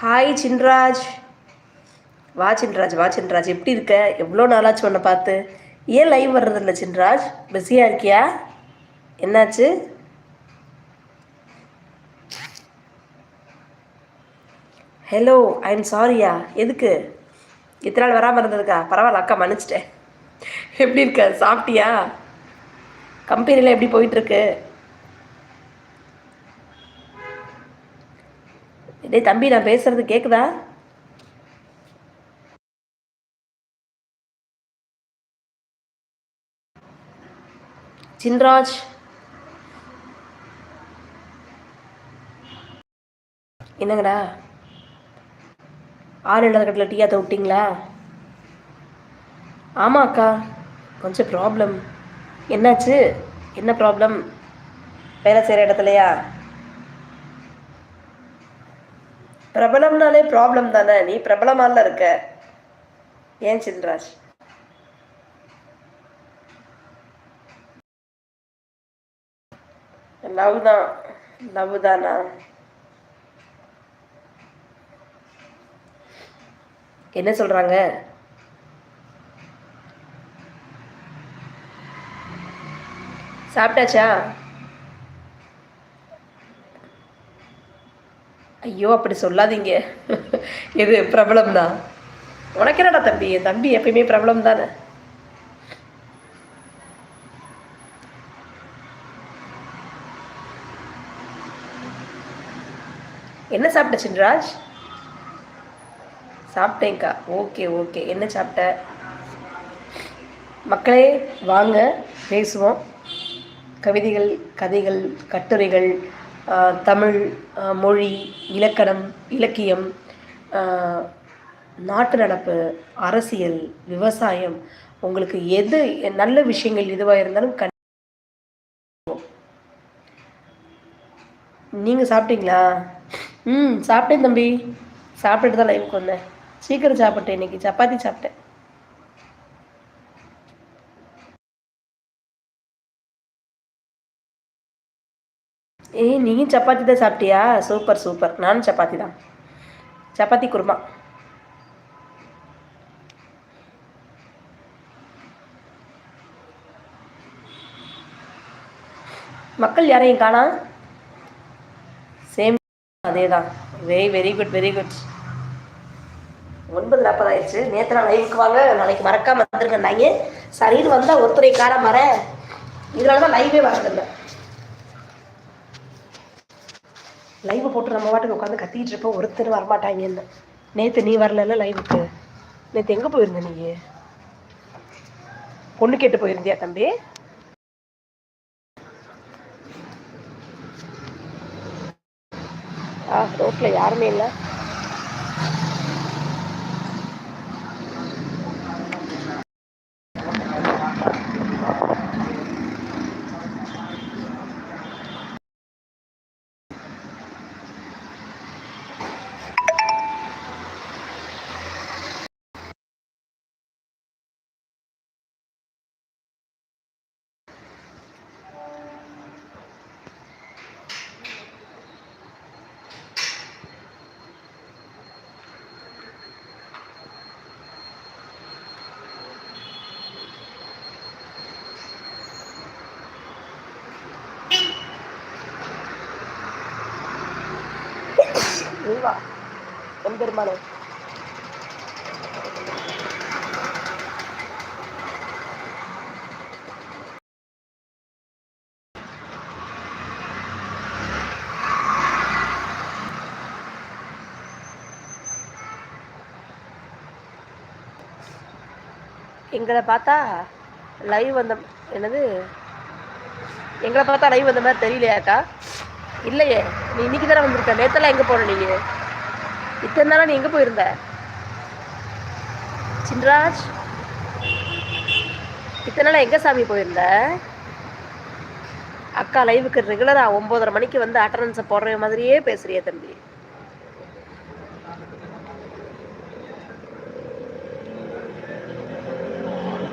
Hi Chinraj வா சின்ராஜ் வா சின்ராஜ் எப்படி இருக்க? எவ்வளோ நாளாச்சு உன்னை பார்த்து? ஏன் லைவ் வர்றதில்ல சின்ராஜ் பிஸியாக இருக்கியா? என்னாச்சு? ஹலோ ஐ எம் சாரியா எதுக்கு? இத்தனை நாள் வராமல் இருந்ததுக்கா? பரவாயில்ல அக்கா மன்னிச்சிட்டேன். எப்படி இருக்க? சாப்பிட்டியா? கம்பெனியில் எப்படி போயிட்டுருக்கு டேய் தம்பி நான் பேசுறது கேக்குதா? சின்ராஜ். என்னங்கடா? ஆறு இல்லாத கட்டில் டீ ஆத்த விட்டிங்களா? ஆமாம் அக்கா கொஞ்சம் ப்ராப்ளம் என்னாச்சு? என்ன ப்ராப்ளம் வேலை செய்கிற இடத்துலையா? பிரபலம்னாலே ப்ராப்ளம் தானே? நீ பிரபலமால இருக்க. ஏன் சின்ராஜ் லவ் தான். லவ் தானா? என்ன சொல்றாங்க? சாப்பிட்டாச்சா? ஐயோ அப்படி சொல்லாதீங்க. இது பிரபலம் தான் உனக்கு என்னடா தம்பி? என் தம்பி எப்பயுமே பிரபலம் தானே என்ன சாப்பிட்ட சின்ராஜ்? சாப்பிட்டேங்க்கா okay okay. என்ன சாப்பிட்ட? மக்களே வாங்க பேசுவோம். கவிதைகள் கதைகள் கட்டுரைகள் தமிழ் மொழி இலக்கணம் இலக்கியம் நாட்டு நடப்பு அரசியல் விவசாயம் உங்களுக்கு எது நல்ல விஷயங்கள் எதுவாக இருந்தாலும் கண் நீங்கள் சாப்பிட்டீங்களா? ம் சாப்பிட்டேன் தம்பி. சாப்பிட்டுட்டு தான் லைவுக்கு வந்தேன். சீக்கிரம் சாப்பிட்டேன் இன்னைக்கு. சப்பாத்தி சாப்பிட்டேன். ஏய் நீயும் சப்பாத்தி தான் சாப்பிட்டியா? சூப்பர் சூப்பர் நானும் சப்பாத்தி தான். சப்பாத்தி குருமா. மக்கள் யாரையும் காணா சேம் அதே தான் very very good very good ஒன்பது நாற்பது ஆயிடுச்சு. நேற்று நான் லைவுக்கு வாங்க. நாளைக்கு மறக்காம வந்துருங்கன்னாங்க. சரின்னு வந்தால் ஒருத்தரை காண மர இதனால தான் லைவே வரதில்லை. லைவ் போட்டு நம்ம வாட்டுக்கு உட்காந்து கத்திக்கிட்டு இருப்போம். ஒருத்தர் வரமாட்டாங்கன்னு. நேற்று நீ வரலல்ல லைவுக்கு நேற்று எங்கே போயிருந்த நீ? பொண்ணு கேட்டு போயிருந்தியா தம்பி? ஆ ரோட்டில் யாருமே இல்லை நீ வா எம்பெருமானே எங்களை பார்த்தா லைவ் வந்த என்னது? எங்களை பார்த்தா லைவ் வந்த மாதிரி தெரியலையாக்கா? இல்லையே நீ இன்னைக்கு தானே வந்திருக்க? நேத்தெல்லாம் எங்கே போன நீங்க? இத்தனை நாளாக நீ எங்கே போயிருந்த? சின்ராஜ்? இத்தனை நாளாக எங்கே சாமி போயிருந்த? அக்கா லைவுக்கு ரெகுலராக ஒம்போதரை மணிக்கு வந்து அட்டண்டன்ஸை போடுற மாதிரியே பேசுறியே தம்பி.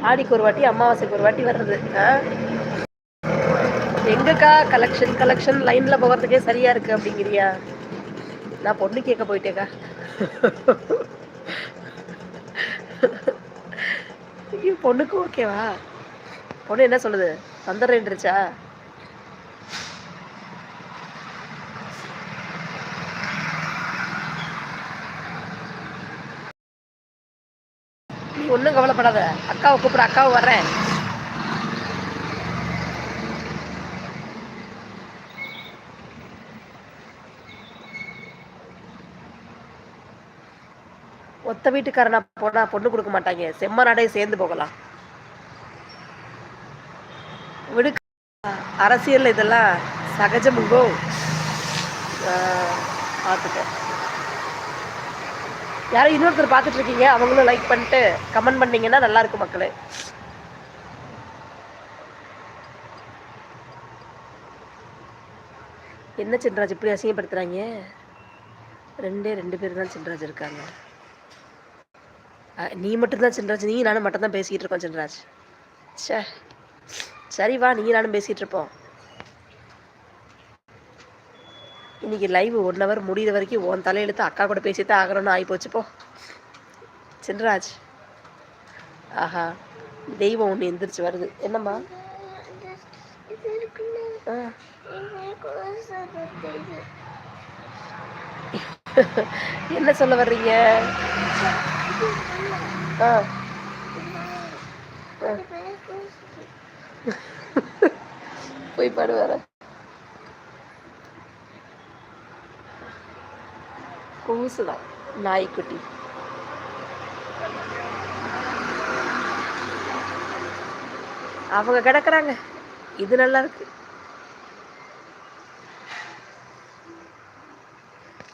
ஆடிக்கு ஒரு வாட்டி அமாவாசைக்கு ஒரு வாட்டி வர்றது. ஆ? எங்கக்கா கலெக்ஷன் கலெக்ஷன் லைன்ல போகிறதுக்கே சரியா இருக்கு அப்படிங்கிறியா? நான் பொண்ணு கேட்க போயிட்டேக்கா. ஐயோ, பொண்ணுக்கு ஓகேவா பொண்ணு என்ன சொல்லுது? வந்துடுறேன்ருச்சா நீ ஒன்றும் கவலைப்படாத. அக்காவை கூப்பிட அக்காவை வர்றேன். மற்ற வீட்டுக்காரனா போனா பொண்ணு கொடுக்க மாட்டாங்க. செம்ம நாடே சேர்ந்து போகலாம். விடு அரசியல் இதெல்லாம் சகஜமுங்கோ பார்த்துட்டேன். யாரும் இன்னொருத்தர் பார்த்துட்டு இருக்கீங்க. அவங்களும் லைக் பண்ணிட்டு கமெண்ட் பண்ணீங்கன்னா நல்லா இருக்கும் மக்களே. என்ன சென்ராஜ் இப்படி அசிங்கப்படுத்துறாங்க? ரெண்டே ரெண்டு பேர் தான் சென்ராஜ் இருக்காங்க. நீ மட்டும்தான் சின்ராஜ் நீ நானும் மட்டும் தான் பேசிக்கிட்டு இருக்கோம் சென்றாஜ் ச்சே. சரி வா நீ நானும் பேசிகிட்டு இருப்போம். இன்னைக்கு லைவ் ஒன் ஹவர் முடியிற வரைக்கும் உன் தலையெழுத்து அக்கா கூட பேசித்தான் ஆகணும்னு ஆகி போச்சு போ ஆஹா தெய்வம் ஒன்று எந்திரிச்சு வருது. என்னம்மா? ஆ. என்ன சொல்ல வர்றீங்க? ஆ. போய் பாடு வர கூசுதான் நாய்க்குட்டி. அவங்க கிடக்குறாங்க. இது நல்லா இருக்கு.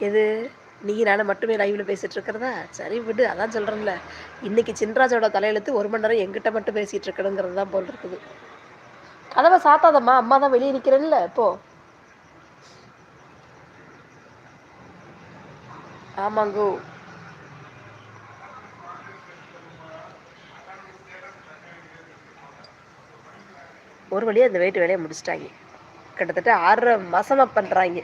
எது? நீ நானும் மட்டுமே லைவ்ல பேசிட்டு இருக்கிறதா? சரி விடு அதான் சொல்றேன்ல. இன்னைக்கு சின்ராஜோட தலையெழுத்து ஒரு மணி நேரம் எங்கிட்ட மட்டும் பேசிட்டு இருக்கணுங்கிறது தான் போல் இருக்குது. கதவை சாத்தாதம்மா அம்மா தான் வெளியே நிக்கிறேன்ல இப்போ ஆமாங்கோ ஒரு வழியா இந்த வெயிட் வேலையை முடிச்சிட்டாங்க. கிட்டத்தட்ட ஆறரை மாசமா பண்றாங்க.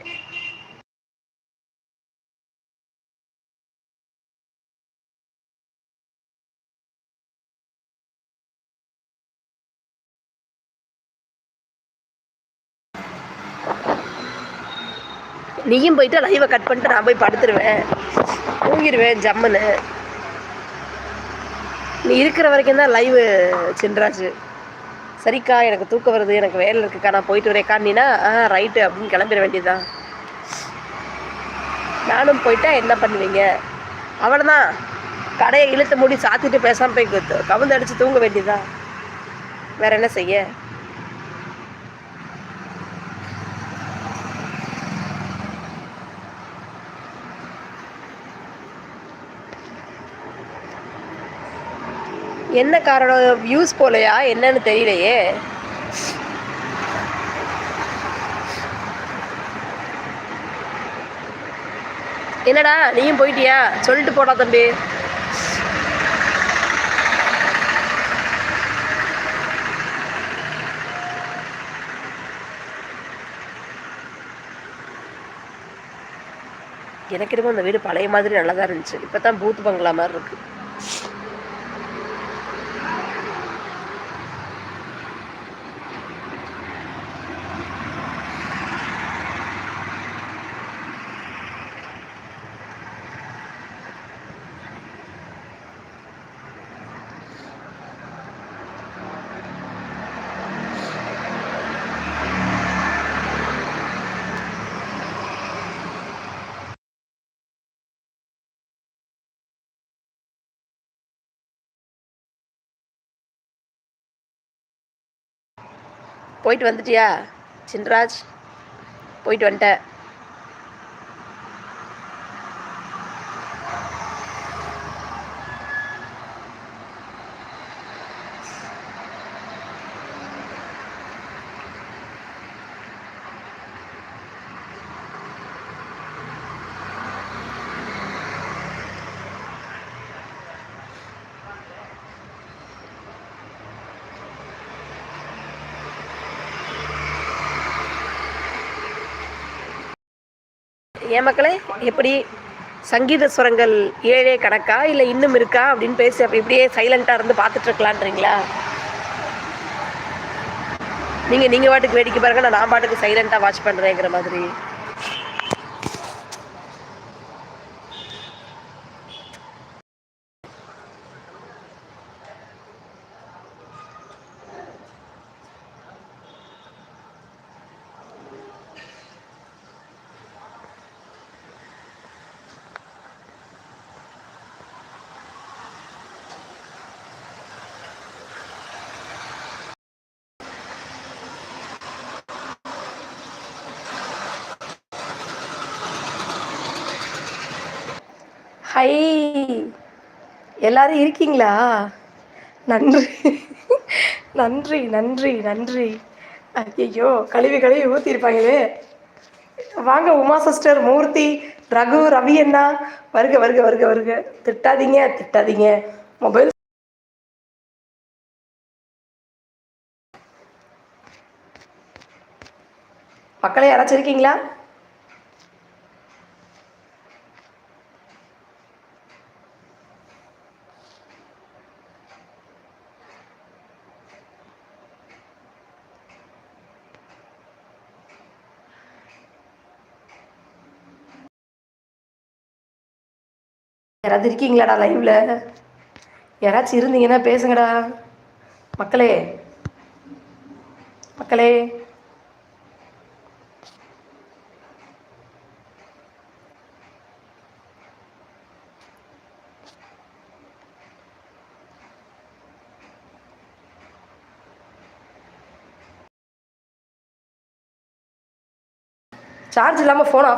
நீயும் போயிட்டு லைவை கட் பண்ணிட்டு நான் போய் படுத்துருவேன். தூங்கிடுவேன் ஜம்முன்னு. நீ இருக்கிற வரைக்கும் தான் லைவு சின்ராஜு சரிக்கா எனக்கு தூக்கம் வருது எனக்கு வேலை இருக்குக்கா நான் போயிட்டு வரேக்கா நீனா ஆ ரைட்டு அப்படின்னு கிளம்பிட வேண்டியதுதான். நானும் போயிட்டா என்ன பண்ணுவீங்க? அவ்வளோதான் கடையை இழுத்து மூடி சாத்திட்டு பேசாமல் போய் கவுந்து அடித்து தூங்க வேண்டியதுதான். வேற என்ன செய்ய? என்ன காரணம்? வியூஸ் போலையா? என்னன்னு தெரியலையே. என்னடா நீயும் போயிட்டியா? சொல்லிட்டு போடா தம்பி. எனக்கு என்னமோ அந்த வீடு பழைய மாதிரி நல்லா தான் இருந்துச்சு. இப்போ தான் பூத் பங்களா மாதிரி இருக்குது போயிட்டு வந்துட்டியா? சின்ராஜ் போயிட்டு வந்துட்டேன் ஏன் மக்களே எப்படி சங்கீத சுரங்கள் ஏழே கணக்கா இல்லை இன்னும் இருக்கா அப்படின்னு பேசி அப்போ இப்படியே சைலண்ட்டாக இருந்து பார்த்துட்டு இருக்கலான்றீங்களா? நீங்கள் நீங்கள் பாட்டுக்கு வேடிக்கை பாருங்க நான் நான் பாட்டுக்கு சைலண்ட்டாக வாட்ச் பண்ணுறேங்கிற மாதிரி. ஹை. எல்லாரும் இருக்கீங்களா? நன்றி. நன்றி நன்றி நன்றி. ஐயோ கழுவி கழுவி ஊற்றிருப்பாங்களே வாங்க உமா சிஸ்டர் மூர்த்தி ரகு ரவி அண்ணா. வருக வருக வருக வருக. திட்டாதீங்க திட்டாதீங்க. மொபைல் மக்களை யாராச்சும் இருக்கீங்களா? யாராவது இருக்கீங்களாடா லைவ்ல? யாராச்சும் இருந்தீங்கன்னா பேசுங்கடா. மக்களே. மக்களே. சார்ஜ் இல்லாமல் ஃபோன் ஆஃப்